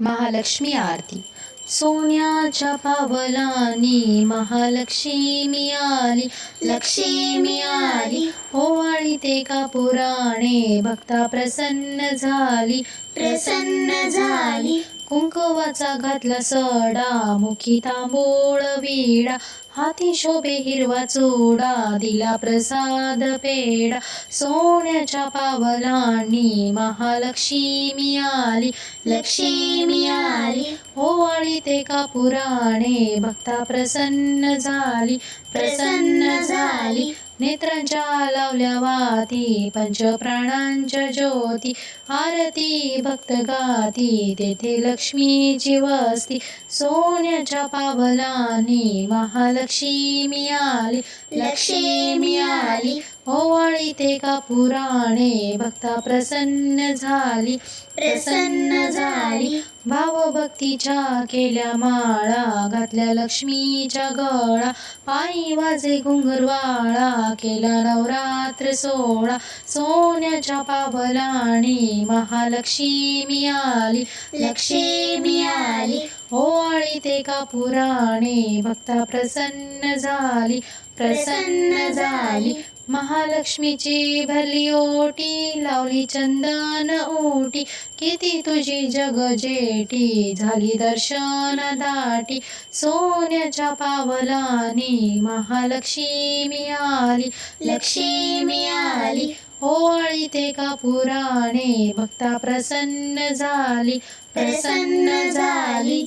महालक्ष्मी आरती. सोन्याच्या पावलानी महालक्ष्मी आली. लक्ष्मी आली. ओवाळी ते का पुराणे भक्ता प्रसन्न झाली. प्रसन्न झाली. कुंकवाचा घातला सडा मुखी तांबूळ विडा हाती शोभे हिरवा चुडा दिला प्रसाद पेडा सोन्याच्या पावलांनी महालक्ष्मी आली लक्ष्मी आली होवाळी ते का पुराणे भक्ता प्रसन्न झाली. प्रसन्न झाली. नेत्रांच्या लावल्या वाती पंचप्राणांच्या ज्योती आरती भक्त गाती तेथे लक्ष्मीची वस्ती सोन्याच्या पावलाने महालक्ष्मी आली लक्ष्मी आली. ओवाळी ते का पुराणे भक्ता प्रसन्न झाली प्रसन्न झाली. भावभक्तीच्या केल्या माळा घातल्या लक्ष्मीच्या गळा. पायी वाजे घुंगरवाळा केला नवरात्र सोळा सोन्याच्या पावलाणी महालक्ष्मी आली लक्ष्मी आली. ओवाळी ते का पुराणे भक्ता प्रसन्न झाली प्रसन्न झाली. महालक्ष्मीची भरली ओटी लावली चंदन ओटी किती तुझी जगजेटी झाली दर्शन दाटी. सोन्याच्या पावलानी महालक्ष्मी आली. लक्ष्मी आली. होळी ते का पुराणे भक्ता प्रसन्न झाली. प्रसन्न झाली.